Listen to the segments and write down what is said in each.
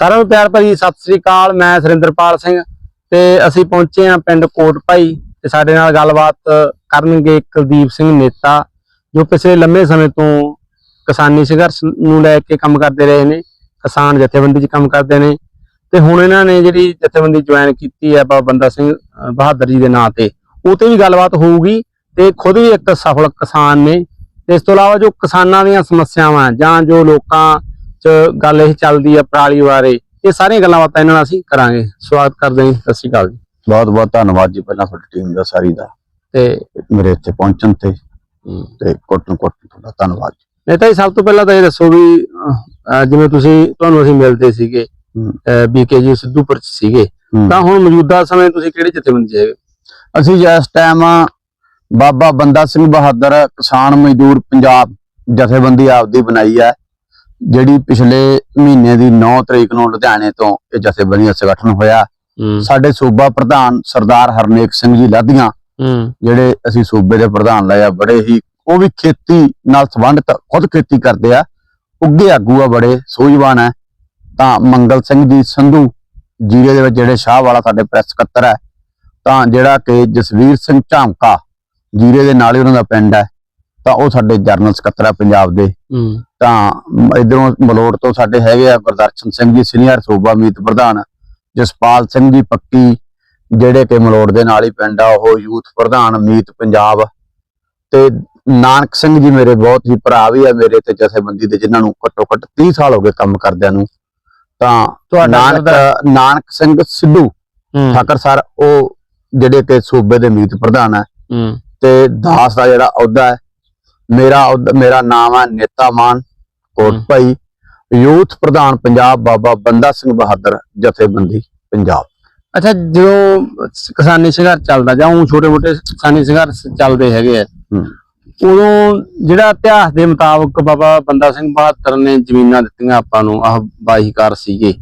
ਸਾਰਿਆਂ ਨੂੰ ਪਿਆਰ ਭਰੀ ਸਤਿ ਸ੍ਰੀ ਅਕਾਲ, ਮੈਂ ਸੁਰਿੰਦਰਪਾਲ ਸਿੰਘ ਤੇ ਅਸੀਂ ਪਹੁੰਚੇ ਹਾਂ ਪਿੰਡ ਕੋਟ ਭਾਈ ਤੇ ਸਾਡੇ ਨਾਲ ਗੱਲਬਾਤ ਕਰਨਗੇ ਕੁਲਦੀਪ ਸਿੰਘ ਨੇਤਾ, ਜੋ ਪਿਛਲੇ ਲੰਮੇ ਸਮੇਂ ਤੋਂ ਕਿਸਾਨੀ ਸੰਘਰਸ਼ ਨੂੰ ਲੈ ਕੇ ਕੰਮ ਕਰਦੇ ਰਹੇ ਨੇ, ਕਿਸਾਨ ਜਥੇਬੰਦੀ 'ਚ ਕੰਮ ਕਰਦੇ ਨੇ ਤੇ ਹੁਣ ਇਹਨਾਂ ਨੇ ਜਿਹੜੀ ਜਥੇਬੰਦੀ ਜੁਆਇਨ ਕੀਤੀ ਹੈ ਬਾਬਾ ਬੰਦਾ ਸਿੰਘ ਬਹਾਦਰ ਜੀ ਦੇ ਨਾਂ ਤੇ ਉਹ ਤੇ ਵੀ ਗੱਲਬਾਤ ਹੋਊਗੀ ਤੇ ਖੁਦ ਵੀ ਇੱਕ ਸਫਲ ਕਿਸਾਨ ਨੇ। ਤੇ ਇਸ ਤੋਂ ਇਲਾਵਾ ਜੋ ਕਿਸਾਨਾਂ ਦੀਆਂ ਸਮੱਸਿਆਵਾਂ ਜਾਂ ਜੋ ਲੋਕਾਂ 'ਚ ਗੱਲ ਇਹ ਚੱਲਦੀ ਹੈ ਪਰਾਲੀ ਬਾਰੇ ਇਹ ਸਾਰੀਆਂ ਗੱਲਾਂ ਬਾਤਾਂ ਇਹਨਾਂ ਨਾਲ ਅਸੀਂ ਕਰਾਂਗੇ ਸਵਾਗਤ ਕਰਦੇ ਹਾਂ ਜੀ। ਸਤਿ ਸ਼੍ਰੀ ਅਕਾਲ ਜੀ ਬਹੁਤ ਬਹੁਤ ਧੰਨਵਾਦ ਜੀ ਪਹਿਲਾਂ ਤੁਹਾਡੀ ਟੀਮ ਦਾ ਸਾਰੀ ਦਾ ਤੇ ਮੇਰੇ ਇੱਥੇ ਪਹੁੰਚਣ ਤੇ ਤੇ ਕੋਟਨ ਕੋਟਨ ਤੁਹਾਡਾ ਧੰਨਵਾਦ ਜੀ। ਨੇਤਾ ਜੀ ਸਭ ਤੋਂ ਪਹਿਲਾਂ ਤਾਂ ਇਹ ਦੱਸੋ ਵੀ ਅਹ, ਅਹ, ਜਿਵੇਂ ਤੁਸੀਂ ਤੁਹਾਨੂੰ ਅਸੀਂ ਮਿਲਦੇ ਸੀਗੇ ਹੂੰ। ਬੀਕੇਜੀ ਸਿੱਧੂਪੁਰ ਚ ਸੀਗੇ। ਤਾਂ ਹੁਣ ਮੌਜੂਦਾ ਸਮੇਂ ਤੁਸੀਂ ਕਿਹੜੀ ਜਥੇਬੰਦੀ 'ਚ ਹੈਗੇ ਅਸੀਂ ਇਸ ਟਾਈਮ ਬਾਬਾ ਬੰਦਾ ਸਿੰਘ ਬਹਾਦਰ ਕਿਸਾਨ ਮਜ਼ਦੂਰ ਪੰਜਾਬ ਜਥੇਬੰਦੀ ਆਪਦੀ ਬਣਾਈ ਹੈ ਜਿਹੜੀ ਪਿਛਲੇ ਮਹੀਨੇ ਦੀ 9 ਤਰੀਕ ਨੂੰ ਲੁਧਿਆਣੇ ਤੋਂ ਇਹ ਜਥੇਬੰਦੀ ਦਾ ਸੰਗਠਨ ਹੋਇਆ ਸਾਡੇ ਸੂਬਾ ਪ੍ਰਧਾਨ ਸਰਦਾਰ ਹਰਨੇਕ ਸਿੰਘ ਜੀ ਲਾਧੀਆਂ ਜਿਹੜੇ ਅਸੀਂ ਸੂਬੇ ਦੇ ਪ੍ਰਧਾਨ ਲਏ ਆ ਬੜੇ ਹੀ ਉਹ ਵੀ ਖੇਤੀ ਨਾਲ ਸੰਬੰਧਿਤ ਖੁਦ ਖੇਤੀ ਕਰਦੇ ਆ ਉੱਗੇ ਆਗੂ ਆ ਬੜੇ ਸੂਝਵਾਨ ਹੈ ਤਾਂ ਮੰਗਲ ਸਿੰਘ ਜੀ ਸੰਧੂ ਜੀਰੇ ਦੇ ਵਿੱਚ ਜਿਹੜੇ ਸ਼ਾਹ ਵਾਲਾ ਸਾਡੇ ਪ੍ਰੈਸ ਸਕੱਤਰ ਹੈ ਤਾਂ ਜਿਹੜਾ ਕਿ ਜਸਵੀਰ ਸਿੰਘ ਝਾਮਕਾ ਜੀਰੇ ਦੇ ਨਾਲ ਹੀ ਉਹਨਾਂ ਦਾ ਪਿੰਡ ਹੈ ਤਾਂ ਉਹ ਸਾਡੇ ਜਰਨਲ ਸਕੱਤਰ ਹੈ ਪੰਜਾਬ ਦੇ। ਤਾਂ ਇਧਰੋਂ ਮਲੋੜ ਤੋਂ ਸਾਡੇ ਹੈਗੇ ਆ ਗੁਰਦਰਸ਼ਨ ਸਿੰਘ ਜੀ ਸੀਨੀਅਰ ਸੂਬਾ ਮੀਤ ਪ੍ਰਧਾਨ ਜਸਪਾਲ ਸਿੰਘ ਜੀ ਪੱਕੀ ਜਿਹੜੇ ਕਿ ਮਲੋੜ ਦੇ ਨਾਲ ਹੀ ਪਿੰਡ ਆ ਉਹ ਯੂਥ ਪ੍ਰਧਾਨ ਮੀਤ ਪੰਜਾਬ। ਤੇ ਨਾਨਕ ਸਿੰਘ ਜੀ ਮੇਰੇ ਬਹੁਤ ਹੀ ਭਰਾ ਵੀ ਆ ਮੇਰੇ ਤੇ ਜਥੇਬੰਦੀ ਦੇ ਜਿਨ੍ਹਾਂ ਨੂੰ ਘੱਟੋ ਘੱਟ 30 ਸਾਲ ਹੋ ਗਏ ਕੰਮ ਕਰਦਿਆਂ ਨੂੰ। ਤਾਂ ਤੁਹਾਡਾ ਨਾਨਕ ਨਾਨਕ ਸਿੰਘ ਸਿੱਧੂ ਠਾਕਰ ਸਰ ਉਹ ਜਿਹੜੇ ਕਿ ਸੂਬੇ ਦੇ ਮੀਤ ਪ੍ਰਧਾਨ ਹੂੰ। ਤੇ ਦਾਸ ਦਾ ਜਿਹੜਾ ਅਹੁਦਾ ਹੈ ਮੇਰਾ ਮੇਰਾ ਨਾਮ ਹੈ ਨੇਤਾ ਮਾਨ ਕੋਟ। ਭਾਈ ਯੂਥ ਪ੍ਰਧਾਨ ਪੰਜਾਬ ਬਾਬਾ ਬੰਦਾ ਸਿੰਘ ਬਹਾਦਰ ਜਥੇਬੰਦੀ ਪੰਜਾਬ ਅੱਛਾ ਜਦੋਂ ਕਿਸਾਨੀ ਸੰਘਰਸ਼ ਚੱਲਦਾ ਜਾਂ ਉਹ ਛੋਟੇ ਮੋਟੇ ਕਿਸਾਨੀ ਸੰਘਰਸ਼ ਚੱਲਦੇ ਹੈਗੇ ਆ। ਉਦੋਂ ਜਿਹੜਾ ਇਤਿਹਾਸ ਦੇ ਮੁਤਾਬਕ ਬਾਬਾ ਬੰਦਾ ਸਿੰਘ ਬਹਾਦਰ ਨੇ ਜ਼ਮੀਨਾਂ ਦਿੱਤੀਆਂ ਆਪਾਂ ਨੂੰ ਆਹ ਬਾਈਕਾਰ ਸੀਗੇ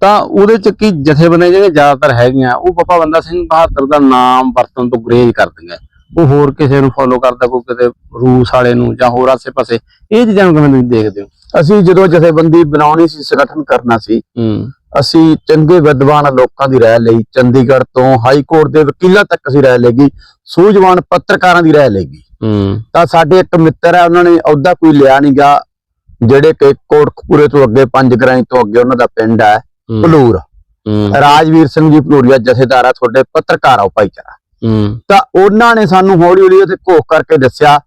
ਤਾਂ ਉਹਦੇ ਚ ਕੀ ਜਥੇਬੰਦੀਆਂ ਜਿਹੜੀਆਂ ਜ਼ਿਆਦਾਤਰ ਹੈਗੀਆਂ ਉਹ ਬਾਬਾ ਬੰਦਾ ਸਿੰਘ ਬਹਾਦਰ ਦਾ ਨਾਮ ਵਰਤਣ ਤੋਂ ਗੁਰੇਜ਼ ਕਰਦੀਆਂ ਉਹ ਹੋਰ ਕਿਸੇ ਨੂੰ ਫੋਲੋ ਕਰਦਾ ਕੋਈ ਕਿਤੇ ਰੂਸ ਵਾਲੇ ਨੂੰ ਜਾਂ ਹੋਰ ਆਸੇ-ਪਾਸੇ ਇਹ ਚੀਜ਼ਾਂ ਨੂੰ ਕਿਵੇਂ ਤੁਸੀਂ ਦੇਖਦੇ ਹੋ? ਅਸੀਂ ਜਦੋਂ ਜਥੇਬੰਦੀ ਬਣਾਉਣੀ ਸੀ ਸੰਗਠਨ ਕਰਨਾ ਸੀ ਅਸੀਂ ਚੰਗੇ ਵਿਦਵਾਨ ਲੋਕਾਂ ਦੀ ਰਾਏ ਲਈ ਚੰਡੀਗੜ੍ਹ ਤੋਂ ਹਾਈ ਕੋਰਟ ਦੇ ਵਕੀਲਾਂ ਤੱਕ ਅਸੀਂ ਰਾਏ ਲਈ ਸੂਝਵਾਨ ਪੱਤਰਕਾਰਾਂ ਦੀ ਰਾਏ ਲਈ। ਹੂੰ। ਤਾਂ ਸਾਡੇ ਇੱਕ ਮਿੱਤਰ ਹੈ ਉਹਨਾਂ ਨੇ ਅਹੁਦਾ ਕੋਈ ਲਿਆ ਨਹੀਂ ਗਾ ਜਿਹੜੇ ਕਿ ਕੋਟਕਪੂਰੇ ਤੋਂ ਅੱਗੇ ਪੰਜ ਗਰਾਈ ਤੋਂ ਅੱਗੇ ਉਹਨਾਂ ਦਾ ਪਿੰਡ ਹੈ। ਭਲੂਰ। ਰਾਜਵੀਰ ਸਿੰਘ ਜੀ ਭਲੂਰੀਆ ਜਥੇਦਾਰ ਆ ਤੁਹਾਡੇ ਪੱਤਰਕਾਰ ਆ ਭਾਈਚਾਰਾ। ਤਾਂ ਉਹਨਾਂ ਨੇ ਸਾਨੂੰ ਹੌਲੀ ਹੌਲੀ ਉਹਦੇ ਘੋਖ ਕਰਕੇ ਦੱਸਿਆ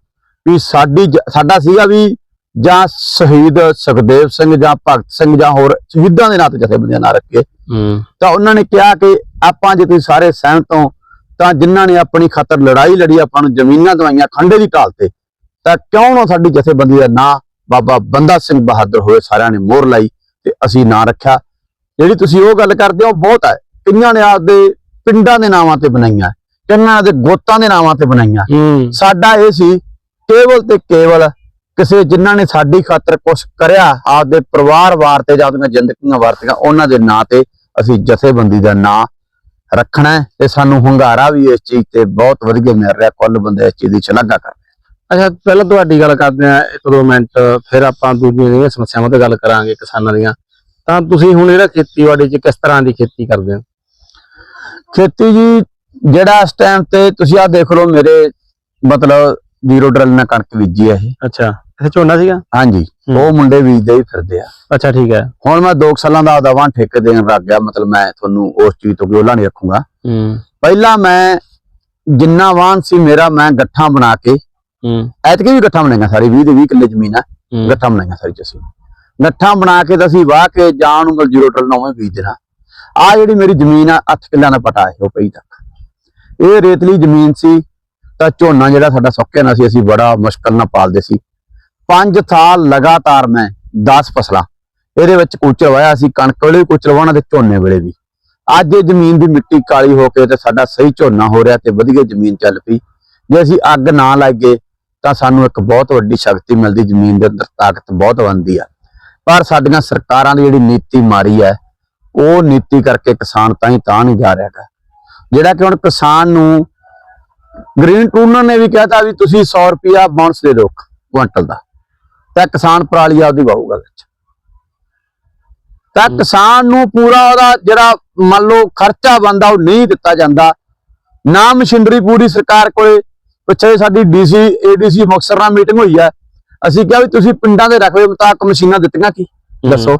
ਵੀ ਸਾਡੀ ਸਾਡਾ ਸੀਗਾ ਵੀ ਜਾਂ ਸ਼ਹੀਦ ਸੁਖਦੇਵ ਸਿੰਘ ਜਾਂ ਭਗਤ ਸਿੰਘ ਜਾਂ ਹੋਰ ਸ਼ਹੀਦਾਂ ਦੇ ਨਾਂ ਤੇ ਜਥੇਬੰਦੀਆਂ ਨਾਂ ਰੱਖੇ। ਤਾਂ ਉਹਨਾਂ ਨੇ ਕਿਹਾ ਕਿ ਆਪਾਂ ਜੇ ਤੁਸੀਂ ਸਾਰੇ ਸਹਿਮਤ ਹੋ ਤਾਂ ਜਿਨ੍ਹਾਂ ਨੇ ਆਪਣੀ ਖਾਤਰ ਲੜਾਈ ਲੜੀ ਆਪਾਂ ਨੂੰ ਜ਼ਮੀਨਾਂ ਦਵਾਈਆਂ ਖੰਡੇ ਦੀ ਢਾਲ ਤੇ ਤਾਂ ਕਿਉਂ ਨਾ ਸਾਡੀ ਜਥੇਬੰਦੀ ਦਾ ਨਾਂ ਬਾਬਾ ਬੰਦਾ ਸਿੰਘ ਬਹਾਦਰ ਹੋਏ ਸਾਰਿਆਂ ਨੇ ਮੋਹਰ ਲਾਈ ਤੇ ਅਸੀਂ ਨਾਂ ਰੱਖਿਆ। ਜਿਹੜੀ ਤੁਸੀਂ ਉਹ ਗੱਲ ਕਰਦੇ ਹੋ ਬਹੁਤ ਹੈ। ਕਈਆਂ ਨੇ ਆਪਦੇ ਪਿੰਡਾਂ ਦੇ ਨਾਵਾਂ ਤੇ ਬਣਾਈਆਂ। ਕਈਆਂ ਦੇ ਗੋਤਾਂ ਦੇ ਨਾਵਾਂ ਤੇ ਬਣਾਈਆਂ। ਸਾਡਾ ਇਹ ਸੀ ਕੇਵਲ ਤੇ ਕੇਵਲ ਕਿਸੇ ਜਿਨ੍ਹਾਂ ਨੇ ਸਾਡੀ ਖਾਤਰ ਕੁਝ ਕਰਿਆ ਆਪਦੇ ਪਰਿਵਾਰ ਵਾਰ ਤੇ ਜਾਂ ਆਪਣੀਆਂ ਜ਼ਿੰਦਗੀਆਂ ਵਰਤੀਆਂ ਉਹਨਾਂ ਦੇ ਨਾਂ ਤੇ ਅਸੀਂ ਜਥੇਬੰਦੀ ਦਾ ਨਾਂ ਰੱਖਣਾ ਤੇ ਸਾਨੂੰ ਹੁੰਗਾਰਾ ਵੀ ਇਸ ਚੀਜ਼ ਤੇ ਬਹੁਤ ਵਧੀਆ ਮਿਲ ਰਿਹਾ ਕੁੱਲ ਬੰਦੇ ਇਸ ਚੀਜ਼ ਦੀ ਸ਼ਲਾਘਾ ਕਰ ਅੱਛਾ ਪਹਿਲਾਂ ਤੁਹਾਡੀ ਗੱਲ ਕਰਦੇ ਆ ਇੱਕ ਦੋ ਮਿੰਟ ਫਿਰ ਆਪਾਂ ਦੂਜੀਆਂ ਜਿਹੜੀਆਂ ਸਮੱਸਿਆਵਾਂ ਤੇ ਗੱਲ ਕਰਾਂਗੇ ਕਿਸਾਨਾਂ ਦੀਆਂ। ਤਾਂ ਤੁਸੀਂ ਹੁਣ ਜਿਹੜਾ ਖੇਤੀਬਾੜੀ 'ਚ ਕਿਸ ਤਰ੍ਹਾਂ ਦੀ ਖੇਤੀ ਕਰਦੇ ਹੋ? ਖੇਤੀ ਜੀ ਜਿਹੜਾ ਇਸ ਟਾਈਮ ਤੇ ਤੁਸੀਂ ਆ ਦੇਖ ਲਓ ਮੇਰੇ ਮਤਲਬ ਜ਼ੀਰੋ ਡਰਲ ਨਾਲ ਕਣਕ ਬੀਜੀ ਹੈ ਇਹ। ਅੱਛਾ ਇਹ ਝੋਨਾ ਸੀਗਾ? ਹਾਂਜੀ। ਉਹ ਮੁੰਡੇ ਬੀਜਦੇ ਹੀ ਫਿਰਦੇ ਆ। ਅੱਛਾ ਠੀਕ ਹੈ। ਹੁਣ ਮੈਂ 2 ਸਾਲਾਂ ਦਾ ਆਪਦਾ ਵਾਂ ਠੇਕੇ ਦੇਣ ਲੱਗ ਗਿਆ ਮਤਲਬ ਮੈਂ ਤੁਹਾਨੂੰ ਉਸ ਚੀਜ਼ ਤੋਂ ਗੋਲਾ ਨਹੀਂ ਰੱਖੂੰਗਾ। ਹੂੰ। ਪਹਿਲਾਂ ਮੈਂ ਜਿੰਨਾ ਵਾਹਨ ਸੀ ਮੇਰਾ ਮੈਂ ਗੱਠਾਂ ਬਣਾ ਕੇ ਹੂੰ। ਐਤਕੀ ਵੀ ਗੱਠਾਂ ਬਣਾਈਆਂ ਸਾਰੀ 20 ਦੇ 20 ਕਿੱਲੇ ਜ਼ਮੀਨ ਆ ਗੱਠਾਂ ਬਣਾਈਆਂ ਸਾਰੀ ਅਸੀਂ। ਗੱਠਾਂ ਬਣਾ ਕੇ ਤਾਂ ਅਸੀਂ ਵਾਹ ਕੇ ਜਾਂ ਨੂੰ ਜ਼ੀਰੋ ਟਲ ਨੌਵੇਂ ਬੀਜ ਦੇਣਾ। ਆ ਜਿਹੜੀ ਮੇਰੀ ਜ਼ਮੀਨ ਆ 8 ਕਿੱਲਿਆਂ ਦਾ ਪਟਾ ਹੈ ਉਹ ਪਈ ਤੱਕ ਇਹ ਰੇਤਲੀ ਜ਼ਮੀਨ ਸੀ, ਤਾਂ ਝੋਨਾ ਜਿਹੜਾ ਸਾਡਾ ਸੁੱਕਿਆ ਨਾ ਸੀ, ਅਸੀਂ ਬੜਾ ਮੁਸ਼ਕਲ ਨਾਲ ਪਾਲਦੇ ਸੀ। ਪੰਜ ਸਾਲ ਲਗਾਤਾਰ ਮੈਂ 10 ਫਸਲਾਂ ਇਹਦੇ ਵਿੱਚ ਕੁਚਲ ਵਾਇਆ ਸੀ, ਕਣਕ ਵੇਲੇ ਵੀ ਕੁਚਲ ਤੇ ਝੋਨੇ ਵੇਲੇ ਵੀ। ਅੱਜ ਇਹ ਜ਼ਮੀਨ ਦੀ ਮਿੱਟੀ ਕਾਲੀ ਹੋ ਕੇ ਤੇ ਸਾਡਾ ਸਹੀ ਝੋਨਾ ਹੋ ਰਿਹਾ ਤੇ ਵਧੀਆ ਜ਼ਮੀਨ ਚੱਲ ਪਈ। ਜੇ ਅਸੀਂ ਅੱਗ ਨਾ ਲਾਈਏ, ਤਾਂ ਸਾਨੂੰ ਇੱਕ ਬਹੁਤ ਵੱਡੀ ਸ਼ਕਤੀ ਮਿਲਦੀ, ਜ਼ਮੀਨ ਦੇ ਅੰਦਰ ਤਾਕਤ ਬਹੁਤ ਬਣਦੀ ਆ। ਪਰ ਸਾਡੀਆਂ ਸਰਕਾਰਾਂ ਦੀ ਜਿਹੜੀ ਨੀਤੀ ਮਾਰੀ ਹੈ, ਉਹ ਨੀਤੀ ਕਰਕੇ ਕਿਸਾਨ ਤਾਂ ਹੀ ਤਾਂ ਨਹੀਂ ਜਾ ਰਿਹਾ ਗਾ ਜਿਹੜਾ ਕਿ ਹੁਣ ਕਿਸਾਨ ਨੂੰ ਗ੍ਰੀਨ ਟੂਨਰ ਨੇ ਵੀ ਕਹਿਤਾ ਵੀ ਤੁਸੀਂ 100 ਰੁਪਿਆ ਬੋਨਸ ਦੇ ਦਿਓ ਕੁਇੰਟਲ ਦਾ। ਤਾਂ ਕਿਸਾਨ ਪਰਾਲੀ ਆਪਦੀ ਵਾਹੂਗਾ ਵਿੱਚ। ਤਾਂ ਕਿਸਾਨ ਨੂੰ ਪੂਰਾ ਉਹਦਾ ਜਿਹੜਾ ਮੰਨ ਲਓ ਖਰਚਾ ਬੰਦਾ ਉਹ ਨਹੀਂ ਦਿੱਤਾ ਜਾਂਦਾ। ਨਾ ਮਸ਼ੀਨਰੀ ਪੂਰੀ ਸਰਕਾਰ ਕੋਲੇ ਪਿੱਛੇ ਸਾਡੀ ਡੀਸੀ ਏਡੀਸੀ ਮੁਕਤਸਰ ਨਾਲ ਮੀਟਿੰਗ ਹੋਈ ਹੈ ਅਸੀਂ ਕਿਹਾ ਵੀ ਤੁਸੀਂ ਪਿੰਡਾਂ ਦੇ ਰਕਬੇ ਮੁਤਾਬਕ ਮਸ਼ੀਨਾਂ ਦਿੱਤੀਆਂ ਕੀ? ਦੱਸੋ।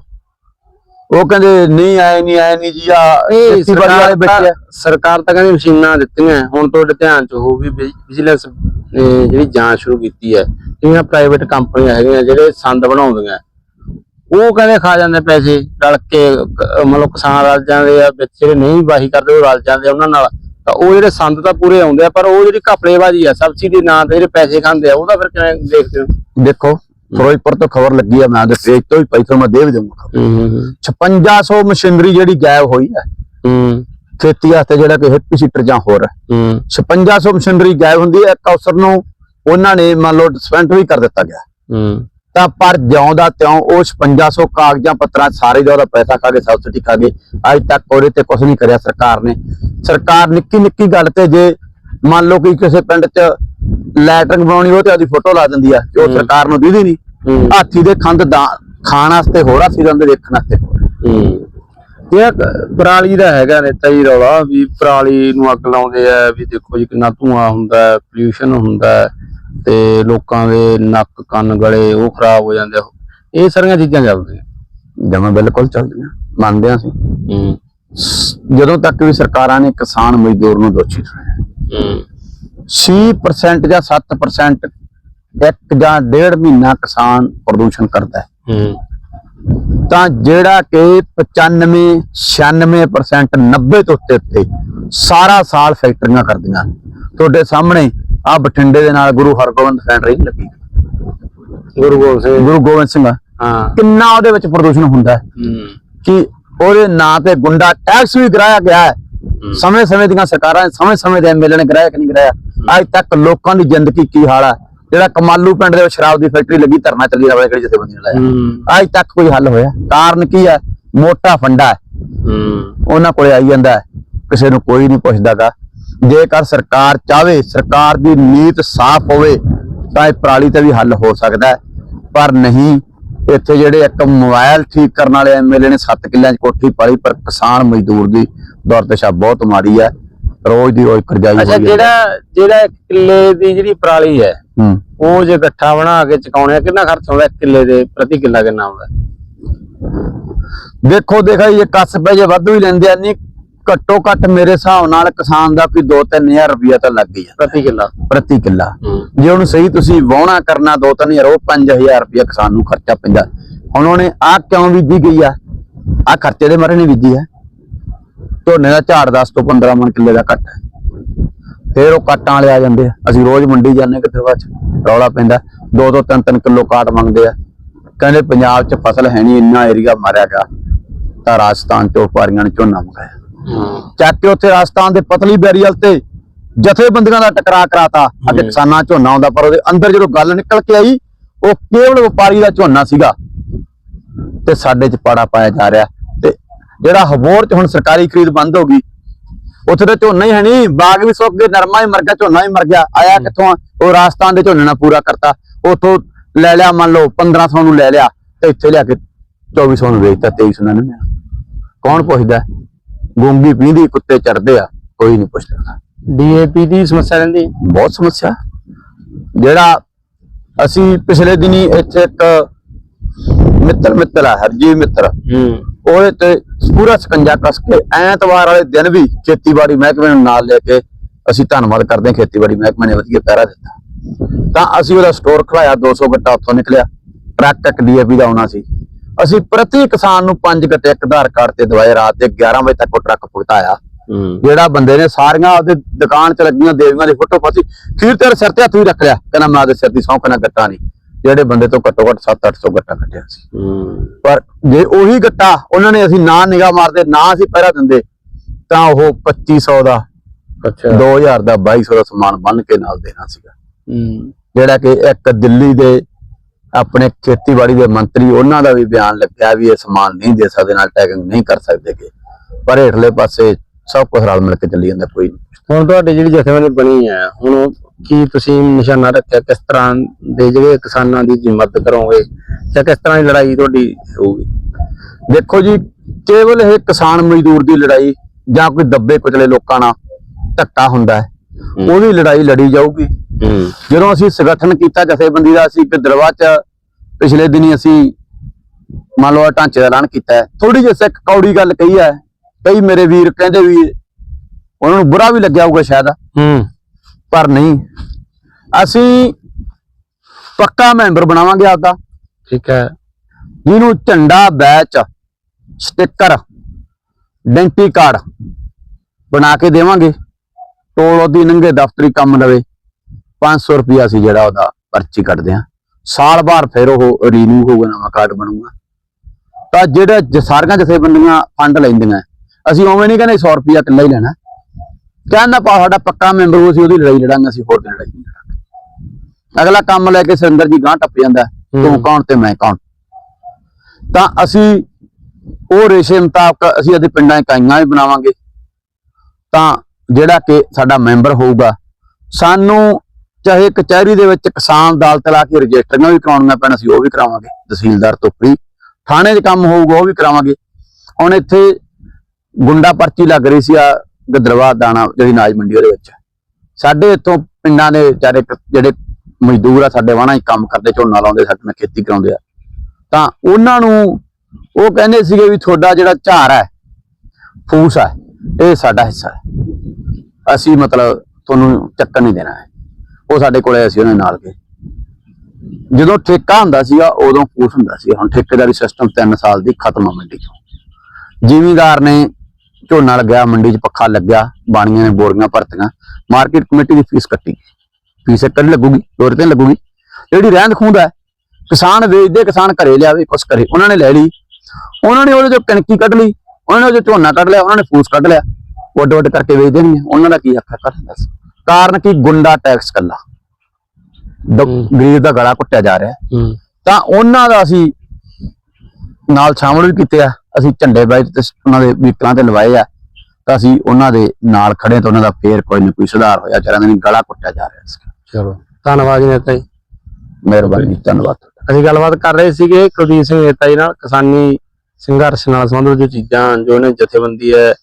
ਉਹ ਕਹਿੰਦੇ ਨਹੀਂ ਆਏ ਨਹੀਂ ਆਏ ਨਹੀਂ ਜੀ ਆ ਇਹ ਖੇਤੀਬਾੜੀ ਵਾਲੇ ਬੱਚੇ ਸਰਕਾਰ ਤਾਂ ਕਹਿੰਦੀ ਮਸ਼ੀਨਾਂ ਦਿੱਤੀਆਂ ਹੁਣ ਤੁਹਾਡੇ ਧਿਆਨ ਚ ਹੋ ਵੀ ਵਿਜੀਲੈਂਸ ਜਿਹੜੀ ਜਾਂਚ ਸ਼ੁਰੂ ਕੀਤੀ ਹੈ। ਜਿਹੜੀਆਂ ਪ੍ਰਾਈਵੇਟ ਕੰਪਨੀਆਂ ਹੈਗੀਆਂ ਜਿਹੜੇ ਸੰਦ ਬਣਾਉਂਦੀਆਂ ਉਹ ਕਹਿੰਦੇ ਖਾ ਜਾਂਦੇ ਪੈਸੇ ਰਲ ਕੇ ਕ- ਮਤਲਬ ਕਿਸਾਨ ਰਲ ਜਾਂਦੇ ਆ ਵਿੱਚ ਜਿਹੜੇ ਨਹੀਂ ਵਾਹੀ ਕਰਦੇ ਉਹ ਰਲ ਜਾਂਦੇ ਆ ਉਹਨਾਂ ਨਾਲ। ਤਾਂ ਉਹ ਜਿਹੜੇ ਸੰਦ ਤਾਂ ਪੂਰੇ ਆਉਂਦੇ ਆ ਪਰ ਉਹ ਜਿਹੜੀ ਘਪਲੇਬਾਜ਼ੀ ਆ ਸਬਸਿਡੀ ਨਾਂ ਤੇ ਜਿਹੜੇ ਪੈਸੇ ਖਾਂਦੇ ਆ ਉਹਦਾ ਫਿਰ ਕਿਵੇਂ ਦੇਖਦੇ ਹੋ? ਦੇਖੋ ਫਿਰੋਜ਼ਪੁਰ ਤੋਂ ਖਬਰ ਲੱਗੀ ਆ ਮੈਂ ਉਹਦੇ ਪੇਜ ਤੋਂ ਹੀ ਪੈਸਾ ਮੈਂ ਦੇ ਵੀ ਦਊਂਗਾ ਖਬਰ। ਹੂੰ 5600 ਮਸ਼ੀਨਰੀ ਜਿਹੜੀ ਗਾਇਬ ਹੋਈ ਹੈ। ਖੇਤੀ ਵਾਸਤੇ ਜਿਹੜਾ ਕਿ ਹਿੱਪੀ ਸੀਟਰ ਜਾਂ ਹੋਰ ਹੈ। ਹੂੰ। 5600 ਮਸ਼ੀਨਰੀ ਗਾਇਬ ਹੁੰਦੀ ਹੈ ਇੱਕ ਅਫਸਰ ਨੂੰ ਉਹਨਾਂ ਨੇ ਮੰਨ ਲਓ ਸਸਪੈਂਡ ਵੀ ਕਰ ਦਿੱਤਾ ਗਿਆ। ਤਾਂ ਪਰ ਜਿਉਂ ਦਾ ਤਿਉਂ ਉਹ 5600 ਕਾਗਜ਼ਾਂ ਪੱਤਰਾਂ ਸਾਰੇ ਦਾ ਉਹਦਾ ਪੈਸਾ ਖਾ ਕੇ ਸਬਸਿਡੀ ਖਾ ਗਏ ਅੱਜ ਤੱਕ ਉਹਦੇ ਤੇ ਕੁਝ ਨਹੀਂ ਕਰਿਆ ਸਰਕਾਰ ਨੇ। ਸਰਕਾਰ ਨਿੱਕੀ ਨਿੱਕੀ ਗੱਲ ਤੇ ਜੇ ਮੰਨ ਲਓ ਕਿ ਕਿਸੇ ਪਿੰਡ 'ਚ ਲੈਟਰਿੰਗ ਬਣਾਉਣੀ ਉਹ ਤੇ ਉਹਦੀ ਫੋਟੋ ਲਾ ਦਿੰਦੀ ਆ ਜੋ। ਸਰਕਾਰ ਨੂੰ ਦੀਦੀ ਨਹੀਂ ਹਾਥੀ ਦੇ ਖੰਦ ਖਾਣ ਵਾਸਤੇ ਹੋਰ ਹਾਥੀ ਦੇ ਅੰਦਰ ਵੇਖਣ ਵਾਸਤੇ। ਹੋਰ। ਇਹ ਪਰਾਲੀ ਦਾ ਹੈਗਾ ਨੇਤਾ ਜੀ ਰੌਲਾ ਵੀ ਪਰਾਲੀ ਨੂੰ ਅੱਗ ਲਾਉਂਦੇ ਆ ਵੀ ਦੇਖੋ ਜੀ ਕਿੰਨਾ ਧੂਆਂ ਹੁੰਦਾ ਹੈ ਪੋਲਿਊਸ਼ਨ ਹੁੰਦਾ ਹੈ ਤੇ ਲੋਕਾਂ ਦੇ ਨੱਕ ਕੰਨ ਗਲੇ ਉਹ ਖਰਾਬ ਹੋ ਜਾਂਦੇ ਆ। ਇਹ ਸਾਰੀਆਂ ਚੀਜ਼ਾਂ ਚੱਲਦੀਆਂ। ਜਮਾਂ ਬਿਲਕੁਲ ਚੱਲਦੀਆਂ ਮੰਨਦੇ ਹੂੰ। ਸ- ਜਦੋਂ ਤੱਕ ਵੀ ਸਰਕਾਰਾਂ ਨੇ ਕਿਸਾਨ ਮਜ਼ਦੂਰ ਨੂੰ ਦੋਸ਼ੀ ਠਹਿਰਾਇਆ। 6% ਜਾਂ 7% ਇੱਕ ਜਾਂ ਡੇਢ ਮਹੀਨਾ ਕਿਸਾਨ ਪ੍ਰਦੂਸ਼ਣ ਕਰਦਾ ਹੈ। ਤਾਂ ਜਿਹੜਾ ਕਿ 95 96% 90 ਤੋਂ ਉੱਤੇ ਉੱਤੇ ਸਾਰਾ ਸਾਲ ਫੈਕਟਰੀਆਂ ਕਰਦੀਆਂ। ਤੁਹਾਡੇ ਸਾਹਮਣੇ ਆ ਬਠਿੰਡੇ ਦੇ ਨਾਲ ਗੁਰੂ ਹਰਗੋਬਿੰਦ ਫੈਕਟਰੀ ਲੱਗੀ। ਗੁਰੂ ਗੋਬਿੰਦ ਸਿੰਘ। ਗੁਰੂ ਗੋਬਿੰਦ ਸਿੰਘ ਹਾਂ। ਕਿੰਨਾ ਉਹਦੇ ਵਿੱਚ ਪ੍ਰਦੂਸ਼ਣ ਹੁੰਦਾ ਕਿ ਉਹਦੇ ਨਾਂ ਤੇ ਗੁੰਡਾ ਟੈਕਸ ਵੀ ਕਰਾਇਆ ਗਿਆ ਹੈ। ਸਮੇਂ ਸਮੇਂ ਦੀਆਂ ਸਰਕਾਰਾਂ ਨੇ ਸਮੇਂ ਸਮੇਂ ਦੇ ਐਮਐਲਏ ਨੇ ਕਰਾਇਆ ਕਿ ਨਹੀਂ ਕਰਾਇਆ। ਅੱਜ ਤੱਕ ਲੋਕਾਂ ਦੀ ਜ਼ਿੰਦਗੀ ਕੀ ਹਾਲ ਹੈ ਜਿਹੜਾ ਕਮਾਲੂ ਪਿੰਡ ਦੇ ਵਿੱਚ ਸ਼ਰਾਬ ਦੀ ਫੈਕਟਰੀ ਲੱਗੀ ਧਰਨਾ ਚੱਲੀ ਰਿਹਾ ਕਿਹੜੀ ਜਥੇਬੰਦੀ ਨੇ ਲਾਇਆ। ਅੱਜ ਤੱਕ ਕੋਈ ਹੱਲ ਹੋਇਆ? ਕਾਰਨ ਕੀ ਹੈ ਮੋਟਾ ਫੰਡਾ ਉਹਨਾਂ ਕੋਲੇ ਆਈ ਜਾਂਦਾ ਕਿਸੇ ਨੂੰ ਕੋਈ ਨਹੀਂ ਪੁੱਛਦਾਗਾ। ਜੇਕਰ ਸਰਕਾਰ ਚਾਵੇ ਸਰਕਾਰ ਦੀ ਨੀਤ ਸਾਫ਼ ਹੋਵੇ ਤਾਂ ਇਹ ਪਰਾਲੀ ਤੇ ਵੀ ਹੱਲ ਹੋ ਸਕਦਾ ਪਰ ਨਹੀਂ ਇੱਥੇ ਜਿਹੜੇ ਇੱਕ ਮੋਬਾਈਲ ਠੀਕ ਕਰਨ ਵਾਲੇ ਐਮਐਲਏ ਨੇ 7 ਕਿੱਲਿਆਂ 'ਚ ਕੋਠੀ ਪਾਲੀ ਪਰ ਕਿਸਾਨ ਮਜ਼ਦੂਰ ਦੀ ਦੁਰਦਸ਼ਾ ਬਹੁਤ ਮਾੜੀ ਹੈ ਰੋਜ਼ ਦੀ ਰੋਜ਼ ਕਰਜਾਈ ਅੱਛਾ ਹੋਈ ਹੈ ਜਿਹੜਾ ਜਿਹੜਾ ਇੱਕ ਕਿੱਲੇ ਦੀ ਜਿਹੜੀ ਪਰਾਲੀ ਹੈ ਹੂੰ। ਉਹ ਜੇ ਇਕੱਠਾ ਬਣਾ ਕੇ ਚਕਾਉਣੇ ਆ, ਕਿੰਨਾ ਖਰਚ ਆਉਂਦਾ ਇੱਕ ਕਿੱਲੇ ਦੇ ਪ੍ਰਤੀ ਕਿੱਲਾ ਕਿੰਨਾ ਆਉਂਦਾ? ਦੇਖੋ ਦੇਖਾ ਇਹ ਕਸਬੇ ਜੇ ਵਾਧੂ ਹੀ ਲੈਂਦੇ ਆ। ਨਹੀਂ ਘੱਟੋ ਘੱਟ ਮੇਰੇ ਹਿਸਾਬ ਨਾਲ ਕਿਸਾਨ ਦਾ ਕੋਈ 2-3000 ਰੁਪਇਆ ਤਾਂ ਲੱਗ ਜਾਂਦਾ। ਪ੍ਰਤੀ ਕਿੱਲਾ। ਪ੍ਰਤੀ ਕਿੱਲਾ। ਹੂੰ। ਜੇ ਉਹਨੂੰ ਸਹੀ ਤੁਸੀਂ ਵਾਹੁਣਾ ਕਰਨਾ 2-3000 ਉਹ 5000 ਰੁਪਇਆ ਕਿਸਾਨ ਨੂੰ ਖਰਚਾ ਪੈਂਦਾ। ਹੁਣ ਉਹਨੇ ਆ ਕਿਉਂ ਬੀਜੀ ਗਈ ਆ? ਆ ਖਰਚੇ ਦੇ ਮਾਰੇ ਨਹੀਂ ਬੀਜੀ ਆ। ਝੋਨੇ ਦਾ ਝਾੜ 10 ਤੋਂ 15 ਮਣ ਕਿੱਲੇ ਦਾ ਘੱਟ ਹੈ। ਫਿਰ ਉਹ ਕਾਟਾਂ ਵਾਲੇ ਆ ਜਾਂਦੇ ਆ। ਅਸੀਂ ਰੋਜ਼ ਮੰਡੀ ਜਾਂਦੇ ਕਿਤੇ ਬਾਅਦ ਚ ਰੌਲਾ ਪੈਂਦਾ 2 ਤੋਂ 3-3 ਕਿਲੋ ਕਾਟ ਮੰਗਦੇ ਆ। ਕਹਿੰਦੇ ਪੰਜਾਬ 'ਚ ਫਸਲ ਹੈ ਨਹੀਂ ਇੰਨਾ ਏਰੀਆ ਮਾਰਿਆ ਗਿਆ। ਤਾਂ ਰਾਜਸਥਾਨ ਚੋਂ ਵਪਾਰੀਆਂ ਨੇ ਝੋਨਾ ਮੰਗਾਇਆ। ਚੱਕ ਕੇ ਉੱਥੇ ਰਾਜਸਥਾਨ ਦੇ ਪਤਲੀ ਬੈਰੀਅਲ ਤੇ ਜਥੇਬੰਦੀਆਂ ਦਾ ਟਕਰਾਅ ਕਰਾਤਾ। ਅੱਗੇ। ਕਿਸਾਨਾਂ ਝੋਨਾ ਆਉਂਦਾ ਪਰ ਉਹਦੇ ਅੰਦਰ ਜਦੋਂ ਗੱਲ ਨਿਕਲ ਕੇ ਆਈ ਉਹ ਕੇਵਲ ਵਪਾਰੀ ਦਾ ਝੋਨਾ ਸੀਗਾ। ਤੇ ਸਾਡੇ ਚ ਪਾੜਾ ਪਾਇਆ ਜਾ ਰਿਹਾ। ਜਿਹੜਾ ਹਬੋਰ ਚ ਹੁਣ ਸਰਕਾਰੀ ਖਰੀਦ ਬੰਦ ਹੋ ਗਈ ਉੱਥੇ ਤਾਂ ਝੋਨਾ ਹੀ ਹੈ ਨਹੀਂ ਬਾਗ ਵੀ ਸੁੱਕ ਗਏ ਨਰਮਾ ਹੀ ਮਰ ਗਿਆ ਝੋਨਾ ਹੀ ਮਰ ਗਿਆ ਆਇਆ ਕਿੱਥੋਂ? ਉਹ ਰਾਜਸਥਾਨ ਦੇ ਝੋਨੇ ਨਾਲ ਪੂਰਾ ਕਰਤਾ ਉਥੋਂ ਲੈ ਲਿਆ ਮੰਨ ਲਓ 1500 ਨੂੰ ਲੈ ਲਿਆ ਤੇ ਇੱਥੇ ਲਿਆ ਕੇ 2400 ਨੂੰ ਵੇਚਤਾ 2300 ਨਾਲ ਨਹੀਂ ਕੌਣ ਪੁੱਛਦਾ? ਗੂੰਗੀ ਪੀਂਦੀ ਕੁੱਤੇ ਚੜਦੇ ਆ ਕੋਈ ਨਹੀਂ ਪੁੱਛਦਾ। ਡੀਏਪੀ ਦੀ ਸਮੱਸਿਆ ਰਹਿੰਦੀ? ਬਹੁਤ ਸਮੱਸਿਆ। ਜਿਹੜਾ ਅਸੀਂ ਪਿਛਲੇ ਦਿਨੀ ਇੱਥੇ ਇੱਕ ਮਿੱਤਰ ਮਿੱਤਰ ਆ ਹਰਜੀ ਮਿੱਤਰ। ਹੂੰ। ਉਹਦੇ ਤੇ ਪੂਰਾ ਸਕੰਜਾ ਕੱਸ ਕੇ ਐਤਵਾਰ ਵਾਲੇ ਦਿਨ ਵੀ ਖੇਤੀਬਾੜੀ ਮਹਿਕਮੇ ਨੂੰ ਨਾਲ ਲੈ ਕੇ ਅਸੀਂ ਧੰਨਵਾਦ ਕਰਦੇ ਹਾਂ ਖੇਤੀਬਾੜੀ ਮਹਿਕਮੇ ਨੇ ਵਧੀਆ ਪਹਿਰਾ ਦਿੱਤਾ। ਤਾਂ ਅਸੀਂ ਉਹਦਾ ਸਟੋਰ ਖਲਾਇਆ 200 ਗੱਟਾ ਉੱਥੋਂ ਨਿਕਲਿਆ। ਟਰੱਕ ਇੱਕ ਡੀਏਪੀ ਦਾ ਆਉਣਾ ਸੀ। ਅਸੀਂ ਪ੍ਰਤੀ ਕਿਸਾਨ ਨੂੰ ਪੰਜ ਗੱਟੇ ਇੱਕ ਆਧਾਰ ਕਾਰਡ ਤੇ ਦਵਾਏ ਰਾਤ ਦੇ 11 ਵਜੇ ਤੱਕ ਉਹ ਟਰੱਕ ਭੁਗਤਾਇਆ ਜਿਹੜਾ ਬੰਦੇ ਨੇ ਸਾਰੀਆਂ ਉਹਦੇ ਦੁਕਾਨ 'ਚ ਲੱਗੀਆਂ ਦੇਵੀਆਂ ਦੀ ਫੋਟੋ ਫਾਸੀ ਖੀਰ ਤੇਰੇ ਸਿਰ ਤੇ ਹੱਥ ਵੀ ਰੱਖ ਲਿਆ। ਕਹਿੰਦਾ ਮੈਂ ਉਹਦੇ ਸਿਰ ਦੀ ਸੌਂ ਕਹਿੰਦਾ ਗੱਟਾ ਨਹੀਂ ਜਿਹੜੇ ਬੰਦੇ ਤੋਂ ਘੱਟੋ ਘੱਟ 7-800 ਗੱਟਾ ਕੱਢਿਆ ਸੀ। ਪਰ ਜੇ ਉਹੀ ਗੱਟਾ ਉਹਨਾਂ ਨੇ ਅਸੀਂ ਨਾ ਨਿਗਾਹ ਮਾਰਦੇ ਨਾ ਅਸੀਂ ਪਹਿਰਾ ਦਿੰਦੇ ਤਾਂ ਉਹ 2500 ਦਾ ਅੱਛਾ। 2000 ਦਾ 2200 ਦਾ ਸਮਾਨ ਬੰਨ ਕੇ ਨਾਲ ਦੇਣਾ ਸੀਗਾ। ਜਿਹੜਾ ਕਿ ਇੱਕ ਦਿੱਲੀ ਦੇ ਆਪਣੇ ਖੇਤੀਬਾੜੀ ਦੇ ਮੰਤਰੀ ਉਹਨਾਂ ਦਾ ਵੀ ਬਿਆਨ ਲੱਗਿਆ ਵੀ ਇਹ ਸਮਾਨ ਨਹੀਂ ਦੇ ਸਕਦੇ ਨਾਲ ਟੈਗਿੰਗ ਨਹੀਂ ਕਰ ਸਕਦੇਗੇ ਪਰ ਹੇਠਲੇ ਪਾਸੇ ਸਭ ਕੁਝ ਰਲ ਮਿਲ ਕੇ ਚੱਲੀ ਜਾਂਦਾ ਕੋਈ ਹੁਣ ਤੁਹਾਡੀ ਜਿਹੜੀ ਜਥੇਬੰਦੀ ਬਣੀ ਹੈ ਹੁਣ ਕੀ ਤੁਸੀਂ ਨਿਸ਼ਾਨਾ ਰੱਖਿਆ ਕਿਸ ਤਰ੍ਹਾਂ ਦੇ ਜਿਹੜੇ ਕਿਸਾਨਾਂ ਦੀ ਮਦਦ ਕਰੋਗੇ ਜਾਂ ਕਿਸ ਤਰ੍ਹਾਂ ਦੀ ਲੜਾਈ ਤੁਹਾਡੀ ਹੋਊਗੀ? ਦੇਖੋ ਜੀ ਕੇਵਲ ਇਹ ਕਿਸਾਨ ਮਜ਼ਦੂਰ ਦੀ ਲੜਾਈ ਜਾਂ ਕੋਈ ਦੱਬੇ ਕੁਚਲੇ ਲੋਕਾਂ ਨਾਲ ਧੱਕਾ ਹੁੰਦਾ ਹੈ ਉਹਦੀ ਲੜਾਈ ਲੜੀ ਜਾਊਗੀ। ਜਦੋਂ ਅਸੀਂ ਸੰਗਠਨ ਕੀਤਾ ਜਥੇਬੰਦੀ ਦਾ ਅਸੀਂ ਗਿੱਦੜਵਾ ਚ ਪਿਛਲੇ ਦਿਨੀ ਅਸੀਂ ਮੰਨ ਲਓ ਢਾਂਚੇ ਦਾ ਐਲਾਨ ਕੀਤਾ ਥੋੜੀ ਜਿਹੀ ਇੱਕ ਕੌੜੀ ਗੱਲ ਕਹੀ ਹੈ ਕਈ ਮੇਰੇ ਵੀਰ ਕਹਿੰਦੇ ਵੀ ਉਹਨਾਂ ਨੂੰ ਬੁਰਾ ਵੀ ਲੱਗਿਆ ਹੋਊਗਾ ਸ਼ਾਇਦ। ਹੂੰ। ਪਰ ਨਹੀਂ। ਅਸੀਂ ਪੱਕਾ ਮੈਂਬਰ ਬਣਾਵਾਂਗੇ ਆਪਦਾ। ਠੀਕ ਹੈ। ਜਿਹਨੂੰ ਝੰਡਾ ਬੈਚ ਸਟicker ਡੈਂਟੀ ਕਾਰਡ ਬਣਾ ਕੇ ਦੇਵਾਂਗੇ। ਟੋਲ ਉਹਦੀ ਨੰਗੇ ਦਫ਼ਤਰੀ ਕੰਮ ਲਵੇ। 500 ਰੁਪਿਆ ਸੀ ਜਿਹੜਾ ਉਹਦਾ ਪਰਚੀ ਕੱਟਦੇ ਆ ਸਾਲ ਬਾਅਦ ਫਿਰ ਉਹ ਰੀਨਿਊ ਹੋਊਗਾ ਨਵਾਂ ਕਾਰਡ ਬਣੂਗਾ। ਤਾਂ ਜਿਹੜਾ ਸਾਰੀਆਂ ਜਥੇਬੰਦੀਆਂ ਫੰਡ ਲੈਂਦੀਆਂ। ਅਸੀਂ ਉਵੇਂ ਨਹੀਂ ਕਹਿੰਦੇ 100 ਰੁਪਿਆ ਇਕੱਲਾ ਹੀ ਲੈਣਾ। ਕਹਿੰਦਾ ਪਾ ਸਾਡਾ ਪੱਕਾ ਮੈਂਬਰ ਉਹ ਸੀ ਉਹਦੀ ਲੜਾਈ ਲੜਾਂਗੇ ਅਸੀਂ ਹੋਰ ਦੀ ਲੜਾਈ ਨਹੀਂ ਲੜਾਂਗੇ। ਅਗਲਾ ਕੰਮ ਲੈ ਕੇ ਸੁਰਿੰਦਰ ਜੀ ਗਾਂ ਟੱਪ ਜਾਂਦਾ ਤੂੰ। ਕੌਣ ਤੇ ਮੈਂ ਕੌਣ? ਤਾਂ ਅਸੀਂ ਉਹ ਰੇਸ਼ੇ ਮੁਤਾਬਕ ਅਸੀਂ ਇਹਦੇ ਪਿੰਡਾਂ ਇਕਾਈਆਂ ਵੀ ਬਣਾਵਾਂਗੇ। ਤਾਂ ਜਿਹੜਾ ਕਿ ਸਾਡਾ ਮੈਂਬਰ ਹੋਊਗਾ ਸਾਨੂੰ ਚਾਹੇ ਕਚਹਿਰੀ ਦੇ ਵਿੱਚ ਕਿਸਾਨ ਅਦਾਲਤ ਲਾ ਕੇ ਰਜਿਸਟਰੀਆਂ ਵੀ ਕਰਾਉਣੀਆਂ ਪੈਣ ਅਸੀਂ ਉਹ ਵੀ ਕਰਾਵਾਂਗੇ ਤਹਿਸੀਲਦਾਰ ਤੋਂ ਫ੍ਰੀ। ਥਾਣੇ 'ਚ ਕੰਮ ਹੋਊਗਾ ਉਹ ਵੀ ਕਰਾਵਾਂਗੇ। ਹੁਣ ਇੱਥੇ ਗੁੰਡਾ ਪਰਚੀ ਲੱਗ ਰਹੀ ਸੀ ਆ ਗਦਰਵਾ ਦਾਣਾ ਜਿਹੜੀ ਨਾਜ ਮੰਡੀ ਉਹਦੇ ਵਿੱਚ। ਸਾਡੇ ਇੱਥੋਂ ਪਿੰਡਾਂ ਦੇ ਵਿਚਾਰੇ ਜਿਹੜੇ ਮਜ਼ਦੂਰ ਆ, ਸਾਡੇ ਵਾਹਣਾ ਹੀ ਕੰਮ ਕਰਦੇ, ਝੋਨਾ ਲਾਉਂਦੇ, ਸਾਡੇ ਨਾਲ ਖੇਤੀ ਕਰਾਉਂਦੇ ਆ। ਤਾਂ ਉਹਨਾਂ ਨੂੰ ਉਹ ਕਹਿੰਦੇ ਸੀਗੇ ਵੀ ਤੁਹਾਡਾ ਜਿਹੜਾ ਝਾਰ ਹੈ, ਫੂਸ ਹੈ, ਇਹ ਸਾਡਾ ਹਿੱਸਾ ਹੈ। ਅਸੀਂ ਮਤਲਬ ਤੁਹਾਨੂੰ ਚੱਕਰ ਨਹੀਂ ਦੇਣਾ ਹੈ। ਉਹ ਸਾਡੇ ਕੋਲੇ ਅਸੀਂ ਉਹਨਾਂ ਨਾਲ ਗਏ ਜਦੋਂ ਠੇਕਾ ਹੁੰਦਾ ਸੀਗਾ, ਉਦੋਂ ਫੂਸ ਹੁੰਦਾ ਸੀ ਹੁਣ ਠੇਕੇਦਾਰੀ ਸਿਸਟਮ 3 ਸਾਲ ਦੀ ਖਤਮ ਆ ਮੰਡੀ ਚੋਂ। ਜ਼ਿਮੀਂਦਾਰ ਨੇ ਝੋਨਾ ਲੱਗਿਆ ਮੰਡੀ 'ਚ ਪੱਖਾ ਲੱਗਿਆ ਬਾਣੀਆਂ ਨੇ ਬੋਰੀਆਂ ਭਰਤੀਆਂ ਮਾਰਕੀਟ ਕਮੇਟੀ ਦੀ ਫੀਸ ਕੱਟੀ। ਫੀਸ ਕੱਢ ਲੱਗੂਗੀ ਦੋ ਰੁਪਏ ਲੱਗੂਗੀ। ਜਿਹੜੀ ਰਹਿੰਦ ਖੂੰਦ ਹੈ ਕਿਸਾਨ ਵੇਚਦੇ ਕਿਸਾਨ ਘਰੇ ਲਿਆਵੇ ਕੁਛ ਕਰੇ। ਉਹਨਾਂ ਨੇ ਲੈ ਲਈ। ਉਹਨਾਂ ਨੇ ਉਹਦੇ ਚੋਂ ਕਣਕੀ ਕੱਢ ਲਈ ਉਹਨਾਂ ਨੇ ਉਹਦੇ ਝੋਨਾ ਕੱਢ ਲਿਆ ਉਹਨਾਂ ਨੇ ਫੂਸ ਕੱਢ ਲਿਆ। ਵੱਡ ਵੱਡ ਕਰਕੇ ਵੇਚ ਦੇਣਗੇ ਉਹਨਾਂ ਦਾ ਕੀ ਹੱਕ ਹੈ? ਕਰਨ ਦੱਸ। ਕਾਰਨ ਕੀ? ਗੁੰਡਾ ਟੈਕਸ ਕੱਲਾ ਦ-। ਗਰੀਬ ਦਾ ਗਲਾ ਕੁੱਟਿਆ ਜਾ ਰਿਹਾ। ਤਾਂ ਉਹਨਾਂ ਦਾ ਅਸੀਂ ਨਾਲ ਸ਼ਾਮਲ ਵੀ ਕੀਤੇ ਆ। ਅਸੀਂ ਝੰਡੇ ਬਾਈਟ ਤੇ ਉਹਨਾਂ ਦੇ ਵੀਕਲਾਂ ਤੇ ਲਵਾਏ ਆ ਤਾਂ ਅਸੀਂ ਉਹਨਾਂ ਦੇ ਨਾਲ ਖੜੇ ਤਾਂ ਉਹਨਾਂ ਦਾ ਫੇਰ ਕੋਈ ਨਾ ਕੋਈ ਸੁਧਾਰ ਹੋਇਆ ਚਾਰਾਂ ਦਿਨ ਗਲਾ ਕੁੱਟਿਆ ਜਾ ਰਿਹਾ ਸੀ ਚਲੋ ਧੰਨਵਾਦ ਜੀ ਨੇਤਾ ਜੀ। ਮਿਹਰਬਾਨੀ ਧੰਨਵਾਦ। ਅਸੀਂ ਗੱਲਬਾਤ ਕਰ ਰਹੇ ਸੀਗੇ ਕੁਲਦੀਪ ਸਿੰਘ ਨੇਤਾ ਜੀ ਨਾਲ ਕਿਸਾਨੀ ਸੰਘਰਸ਼ ਨਾਲ ਸੰਬੰਧਿਤ ਜੋ ਚੀਜ਼ਾਂ ਜੋ ਇਹਨੇ ਜਥੇਬੰਦੀ ਹੈ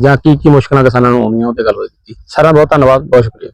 ਜਾਂ ਕੀ ਕੀ ਮੁਸ਼ਕਲਾਂ ਕਿਸਾਨਾਂ ਨੂੰ ਆਉਂਦੀਆਂ ਉਹ ਤੇ ਗੱਲਬਾਤ ਕੀਤੀ। ਸਾਰਾ ਬਹੁਤ ਧੰਨਵਾਦ ਬਹੁਤ ਸ਼ੁਕਰੀਆ।